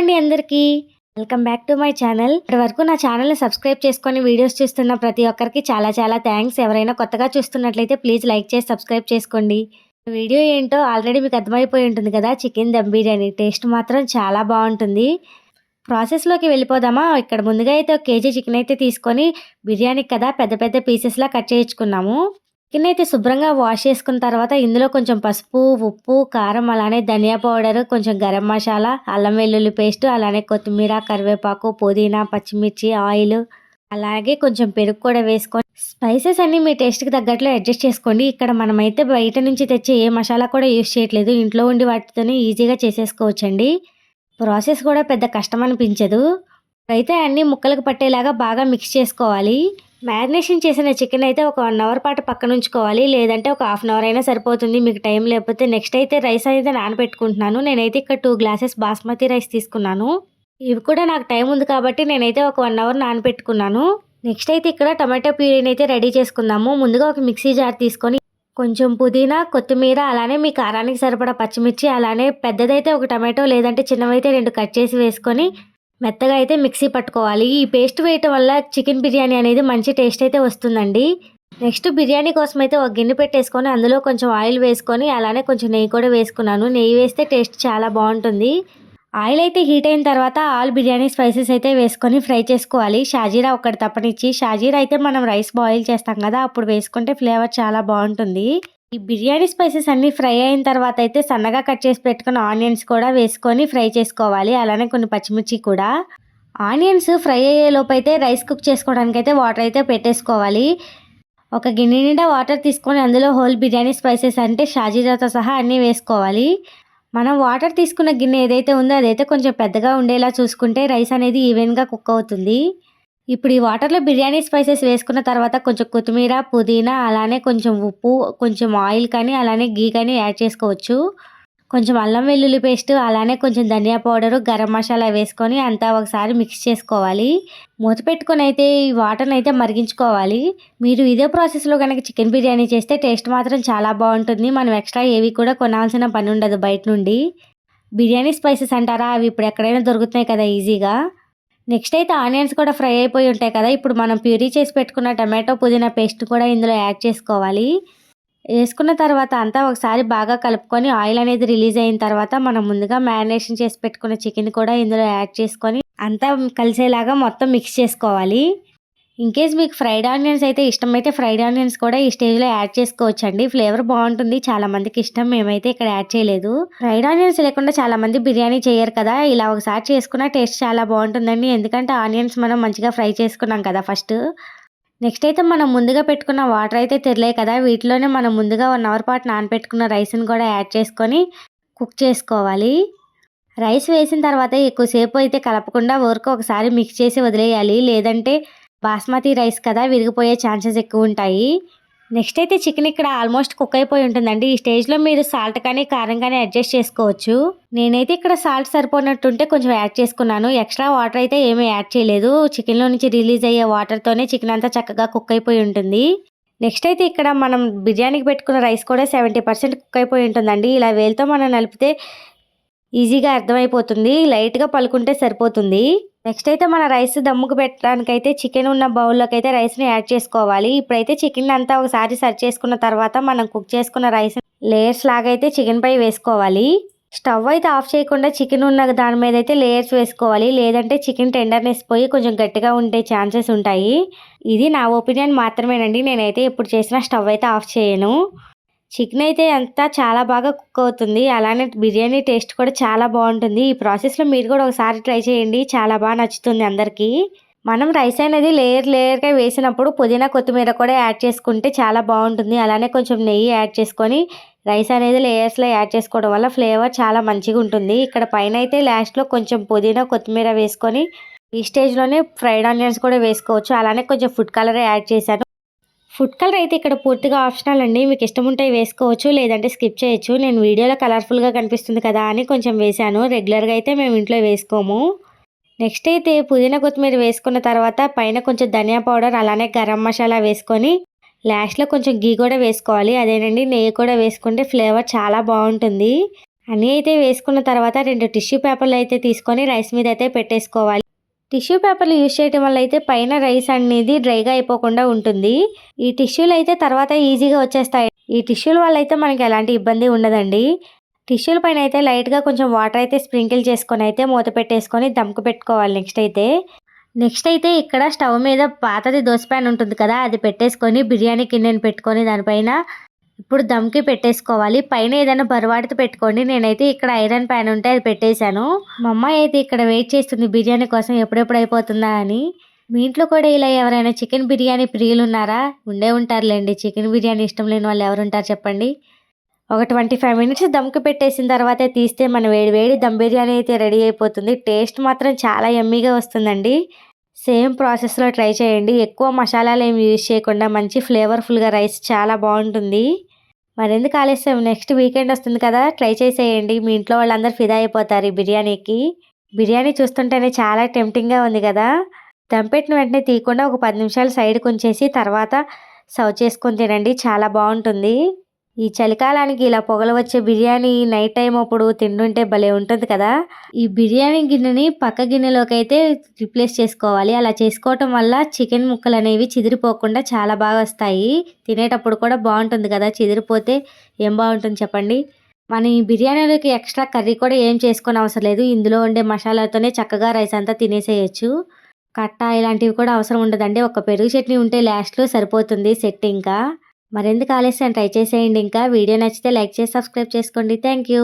అండి అందరికీ. Welcome back to my channel. ఇప్పటి వరకు నా ఛానల్ని సబ్స్క్రైబ్ చేసుకొని వీడియోస్ చూస్తున్న ప్రతి ఒక్కరికి చాలా చాలా థ్యాంక్స్. ఎవరైనా కొత్తగా చూస్తున్నట్లయితే ప్లీజ్ లైక్ చేసి సబ్స్క్రైబ్ చేసుకోండి. వీడియో ఏంటో ఆల్రెడీ మీకు అర్థమైపోయి ఉంటుంది కదా చికెన్ దమ్ బిర్యానీ. టేస్ట్ మాత్రం చాలా బాగుంటుంది. ప్రాసెస్లోకి వెళ్ళిపోదామా? ఇక్కడ ముందుగా అయితే ఒక కేజీ చికెన్ అయితే తీసుకొని బిర్యానీకి కదా పెద్ద పెద్ద పీసెస్లా కట్ చేయించుకున్నాము. చికెన్ అయితే శుభ్రంగా వాష్ చేసుకున్న తర్వాత ఇందులో కొంచెం పసుపు ఉప్పు కారం అలానే ధనియా పౌడర్ కొంచెం గరం మసాలా అల్లం వెల్లుల్లి పేస్ట్ అలానే కొత్తిమీర కరివేపాకు పుదీనా పచ్చిమిర్చి ఆయిల్ అలాగే కొంచెం పెరుగు కూడా వేసుకొని స్పైసెస్ అన్నీ మీ టేస్ట్కి తగ్గట్లు అడ్జస్ట్ చేసుకోండి. ఇక్కడ మనమైతే బయట నుంచి తెచ్చే ఏ మసాలా కూడా యూస్ చేయట్లేదు. ఇంట్లో ఉండి వాటితోనే ఈజీగా చేసేసుకోవచ్చండి. ప్రాసెస్ కూడా పెద్ద కష్టం అనిపించదు. అయితే అన్ని ముక్కలకు పట్టేలాగా బాగా మిక్స్ చేసుకోవాలి. మ్యారినేషన్ చేసిన చికెన్ అయితే ఒక వన్ అవర్ పాటు పక్కన ఉంచుకోవాలి. లేదంటే ఒక హాఫ్ అన్ అవర్ అయినా సరిపోతుంది. మీకు టైం లేకపోతే నెక్స్ట్ అయితే రైస్ అయితే నానబెట్టుకుంటున్నాను. నేనైతే ఇక్కడ టూ గ్లాసెస్ బాస్మతి రైస్ తీసుకున్నాను. ఇవి కూడా నాకు టైం ఉంది కాబట్టి నేనైతే ఒక వన్ అవర్ నానబెట్టుకున్నాను. నెక్స్ట్ అయితే ఇక్కడ టమాటో ప్యూరీని అయితే రెడీ చేసుకుందాము. ముందుగా ఒక మిక్సీ జార్ తీసుకొని కొంచెం పుదీనా కొత్తిమీర అలానే మీ కారానికి సరిపడా పచ్చిమిర్చి అలానే పెద్దదైతే ఒక టమాటో లేదంటే చిన్నవైతే రెండు కట్ చేసి వేసుకొని మెత్తగా అయితే మిక్సీ పట్టుకోవాలి. ఈ పేస్ట్ వేయటం వల్ల చికెన్ బిర్యానీ అనేది మంచి టేస్ట్ అయితే వస్తుందండి. నెక్స్ట్ బిర్యానీ కోసం అయితే ఒక గిన్నె పెట్టేసుకొని అందులో కొంచెం ఆయిల్ వేసుకొని అలానే కొంచెం నెయ్యి కూడా వేసుకున్నాను. నెయ్యి వేస్తే టేస్ట్ చాలా బాగుంటుంది. ఆయిల్ అయితే హీట్ అయిన తర్వాత ఆల్ బిర్యానీ స్పైసెస్ అయితే వేసుకొని ఫ్రై చేసుకోవాలి. షాజీరా ఒకటి తప్పనిచ్చి. షాజీరా అయితే మనం రైస్ బాయిల్ చేస్తాం కదా అప్పుడు వేసుకుంటే ఫ్లేవర్ చాలా బాగుంటుంది. ఈ బిర్యానీ స్పైసెస్ అన్నీ ఫ్రై అయిన తర్వాత అయితే సన్నగా కట్ చేసి పెట్టుకున్న ఆనియన్స్ కూడా వేసుకొని ఫ్రై చేసుకోవాలి. అలానే కొన్ని పచ్చిమిర్చి కూడా. ఆనియన్స్ ఫ్రై అయ్యే లోపైతే అయితే రైస్ కుక్ చేసుకోవడానికి అయితే వాటర్ అయితే పెట్టేసుకోవాలి. ఒక గిన్నె నిండా వాటర్ తీసుకొని అందులో హోల్ బిర్యానీ స్పైసెస్ అంటే షాజీరాతో సహా అన్నీ వేసుకోవాలి. మనం వాటర్ తీసుకున్న గిన్నె ఏదైతే ఉందో అదైతే కొంచెం పెద్దగా ఉండేలా చూసుకుంటే రైస్ అనేది ఈవెన్గా కుక్ అవుతుంది. ఇప్పుడు ఈ వాటర్లో బిర్యానీ స్పైసెస్ వేసుకున్న తర్వాత కొంచెం కొత్తిమీర పుదీనా అలానే కొంచెం ఉప్పు కొంచెం ఆయిల్ కానీ అలానే గీ కానీ యాడ్ చేసుకోవచ్చు. కొంచెం అల్లం వెల్లుల్లి పేస్ట్ అలానే కొంచెం ధనియా పౌడరు గరం మసాలా వేసుకొని అంతా ఒకసారి మిక్స్ చేసుకోవాలి. మూత పెట్టుకొని అయితే ఈ వాటర్ని అయితే మరిగించుకోవాలి. మీరు ఇదే ప్రాసెస్లో కనుక చికెన్ బిర్యానీ చేస్తే టేస్ట్ మాత్రం చాలా బాగుంటుంది. మనం ఎక్స్ట్రా ఏవి కూడా కొనాల్సిన పని ఉండదు బయట నుండి. బిర్యానీ స్పైసెస్ అంటారా? అవి ఇప్పుడు ఎక్కడైనా దొరుకుతున్నాయి కదా ఈజీగా. నెక్స్ట్ అయితే ఆనియన్స్ కూడా ఫ్రై అయిపోయి ఉంటాయి కదా. ఇప్పుడు మనం ప్యూరీ చేసి పెట్టుకున్న టమాటో పుదీనా పేస్ట్ కూడా ఇందులో యాడ్ చేసుకోవాలి. వేసుకున్న తర్వాత అంతా ఒకసారి బాగా కలుపుకొని ఆయిల్ అనేది రిలీజ్ అయిన తర్వాత మనం ముందుగా మ్యారినేషన్ చేసి పెట్టుకున్న చికెన్ కూడా ఇందులో యాడ్ చేసుకొని అంతా కలిసేలాగా మొత్తం మిక్స్ చేసుకోవాలి. ఇన్కేస్ మీకు ఫ్రైడ్ ఆనియన్స్ అయితే ఇష్టమైతే ఫ్రైడ్ ఆనియన్స్ కూడా ఈ స్టేజ్లో యాడ్ చేసుకోవచ్చు అండి ఫ్లేవర్ బాగుంటుంది. చాలా మందికి ఇష్టం. మేమైతే ఇక్కడ యాడ్ చేయలేదు. ఫ్రైడ్ ఆనియన్స్ లేకుండా చాలా మంది బిర్యానీ చేయరు కదా. ఇలా ఒకసారి చేసుకున్న టేస్ట్ చాలా బాగుంటుందండి. ఎందుకంటే ఆనియన్స్ మనం మంచిగా ఫ్రై చేసుకున్నాం కదా ఫస్ట్ నెక్స్ట్ అయితే మనం ముందుగా పెట్టుకున్న వాటర్ అయితే తెరలే కదా. వీటిలోనే మనం ముందుగా వన్ అవర్ పాటు నానబెట్టుకున్న రైస్ని కూడా యాడ్ చేసుకొని కుక్ చేసుకోవాలి. రైస్ వేసిన తర్వాత ఎక్కువసేపు అయితే కలపకుండా ఊరికి ఒకసారి మిక్స్ చేసి వదిలేయాలి. లేదంటే బాస్మతి రైస్ కదా విరిగిపోయే ఛాన్సెస్ ఎక్కువ ఉంటాయి నెక్స్ట్ అయితే చికెన్ ఇక్కడ ఆల్మోస్ట్ కుక్ అయిపోయి ఉంటుందండి. ఈ స్టేజ్లో మీరు సాల్ట్ కానీ కారం కానీ అడ్జస్ట్ చేసుకోవచ్చు. నేనైతే ఇక్కడ సాల్ట్ సరిపోయినట్టుంటే కొంచెం యాడ్ చేసుకున్నాను. ఎక్స్ట్రా వాటర్ అయితే ఏమీ యాడ్ చేయలేదు. చికెన్లో నుంచి రిలీజ్ అయ్యే వాటర్తోనే చికెన్ అంతా చక్కగా కుక్ అయిపోయి ఉంటుంది. నెక్స్ట్ అయితే ఇక్కడ మనం బిర్యానీకి పెట్టుకున్న రైస్ కూడా సెవెంటీ పర్సెంట్ కుక్ అయిపోయి ఉంటుందండి. ఇలా వేలతో మనం నలిపితే ఈజీగా అర్థమైపోతుంది. లైట్గా పలుకుంటే సరిపోతుంది. నెక్స్ట్ అయితే మన రైస్ దమ్ముకు పెట్టడానికి అయితే చికెన్ ఉన్న బౌల్లోకి అయితే రైస్ని యాడ్ చేసుకోవాలి. ఇప్పుడైతే చికెన్ అంతా ఒకసారి సర్చ్ చేసుకున్న తర్వాత మనం కుక్ చేసుకున్న రైస్ లేయర్స్ లాగా అయితే చికెన్ పై వేసుకోవాలి. స్టవ్ అయితే ఆఫ్ చేయకుండా చికెన్ ఉన్న దాని మీద అయితే లేయర్స్ వేసుకోవాలి. లేదంటే చికెన్ టెండర్నెస్ పోయి కొంచెం గట్టిగా ఉండే ఛాన్సెస్ ఉంటాయి. ఇది నా ఒపీనియన్ మాత్రమేనండి. నేనైతే ఎప్పుడు చేసినా స్టవ్ అయితే ఆఫ్ చేయను. చికెన్ అయితే అంతా చాలా బాగా కుక్ అవుతుంది. అలానే బిర్యానీ టేస్ట్ కూడా చాలా బాగుంటుంది. ఈ ప్రాసెస్లో మీరు కూడా ఒకసారి ట్రై చేయండి. చాలా బాగా నచ్చుతుంది అందరికీ. మనం రైస్ అనేది లేయర్ లేయర్గా వేసినప్పుడు పుదీనా కొత్తిమీర కూడా యాడ్ చేసుకుంటే చాలా బాగుంటుంది. అలానే కొంచెం నెయ్యి యాడ్ చేసుకొని రైస్ అనేది లేయర్స్లో యాడ్ చేసుకోవడం వల్ల ఫ్లేవర్ చాలా మంచిగా ఉంటుంది. ఇక్కడ పైన అయితే లాస్ట్లో కొంచెం పుదీనా కొత్తిమీర వేసుకొని ఈ స్టేజ్లోనే ఫ్రైడ్ ఆనియన్స్ కూడా వేసుకోవచ్చు. అలానే కొంచెం ఫుడ్ కలర్ యాడ్ చేశాను. ఫుడ్ కలర్ అయితే ఇక్కడ పూర్తిగా ఆప్షనల్ అండి. మీకు ఇష్టం ఉంటే వేసుకోవచ్చు లేదంటే స్కిప్ చేయొచ్చు. నేను వీడియోలో కలర్ఫుల్గా కనిపిస్తుంది కదా అని కొంచెం వేశాను. రెగ్యులర్గా అయితే మేము ఇంట్లో వేసుకోము. నెక్స్ట్ అయితే పుదీనా కొత్తిమీర వేసుకున్న తర్వాత పైన కొంచెం ధనియా పౌడర్ అలానే గరం మసాలా వేసుకొని లాస్ట్లో కొంచెం గీ కూడా వేసుకోవాలి. అదేనండి నెయ్యి కూడా వేసుకుంటే ఫ్లేవర్ చాలా బాగుంటుంది. అన్నీ అయితే వేసుకున్న తర్వాత రెండు టిష్యూ పేపర్లు అయితే తీసుకొని రైస్ మీద అయితే పెట్టేసుకోవాలి. టిష్యూ పేపర్లు యూజ్ చేయడం వల్ల అయితే పైన రైస్ అనేది డ్రైగా అయిపోకుండా ఉంటుంది. ఈ టిష్యూలు అయితే తర్వాత ఈజీగా వచ్చేస్తాయి. ఈ టిష్యూల వల్ల అయితే మనకి ఎలాంటి ఇబ్బంది ఉండదండి. టిష్యూల పైన అయితే లైట్గా కొంచెం వాటర్ అయితే స్ప్రింకిల్ చేసుకొని అయితే మూత పెట్టేసుకొని దమ్కు పెట్టుకోవాలి నెక్స్ట్ అయితే. నెక్స్ట్ అయితే ఇక్కడ స్టవ్ మీద పాతది దోశ ప్యాన్ ఉంటుంది కదా అది పెట్టేసుకొని బిర్యానీ కిందని పెట్టుకొని దానిపైన ఇప్పుడు దమ్కి పెట్టేసుకోవాలి. పైన ఏదైనా బరువాడితో పెట్టుకోండి. నేనైతే ఇక్కడ ఐరన్ ప్యాన్ ఉంటే అది పెట్టేశాను. మా అమ్మాయి అయితే ఇక్కడ వెయిట్ చేస్తుంది బిర్యానీ కోసం ఎప్పుడెప్పుడు అయిపోతుందా అని. మీ ఇంట్లో కూడా ఇలా ఎవరైనా చికెన్ బిర్యానీ ప్రియులు ఉన్నారా? ఉండే ఉంటారులేండి. చికెన్ బిర్యానీ ఇష్టం లేని వాళ్ళు ఎవరు ఉంటారు చెప్పండి. ఒక ట్వంటీ ఫైవ్ మినిట్స్ దమ్కి పెట్టేసిన తర్వాత తీస్తే మన వేడి వేడి దమ్ బిర్యానీ అయితే రెడీ అయిపోతుంది. టేస్ట్ మాత్రం చాలా ఎమ్మీగా వస్తుందండి. సేమ్ ప్రాసెస్లో ట్రై చేయండి. ఎక్కువ మసాలాలు ఏమి యూజ్ చేయకుండా మంచి ఫ్లేవర్ఫుల్గా రైస్ చాలా బాగుంటుంది. మరెందుకు ఆలస్యం? నెక్స్ట్ వీకెండ్ వస్తుంది కదా ట్రై చేసేయండి. మీ ఇంట్లో వాళ్ళందరూ ఫిదా అయిపోతారు ఈ బిర్యానీకి. బిర్యానీ చూస్తుంటేనే చాలా టెంప్టింగ్గా ఉంది కదా. దంపెట్టిన వెంటనే తీయకుండా ఒక పది నిమిషాలు సైడ్కి ఉంచేసి తర్వాత సర్వ్ చేసుకొని తినండి. చాలా బాగుంటుంది. ఈ చలికాలానికి ఇలా పొగలు వచ్చే బిర్యానీ నైట్ టైం అప్పుడు తింటుంటే భలే ఉంటుంది కదా. ఈ బిర్యానీ గిన్నెని పక్క గిన్నెలోకి అయితే రిప్లేస్ చేసుకోవాలి. అలా చేసుకోవటం వల్ల చికెన్ ముక్కలు అనేవి చిదిరిపోకుండా చాలా బాగా వస్తాయి. తినేటప్పుడు కూడా బాగుంటుంది కదా. చిదిరిపోతే ఏం బాగుంటుంది చెప్పండి? మనం ఈ బిర్యానీలోకి ఎక్స్ట్రా కర్రీ కూడా ఏం చేసుకొని అవసరం లేదు. ఇందులో ఉండే మసాలాతోనే చక్కగా రైస్ అంతా తినేసేయచ్చు. కట్ట ఇలాంటివి కూడా అవసరం ఉండదండి. ఒక పెరుగు చట్నీ ఉంటే లాస్ట్లో సరిపోతుంది సెట్ ఇంకా మరెందుకు ఆలస్యం? ట్రై చేసేయండి ఇంకా. వీడియో నచ్చితే లైక్ చేసి సబ్స్క్రైబ్ చేసుకోండి. Thank you.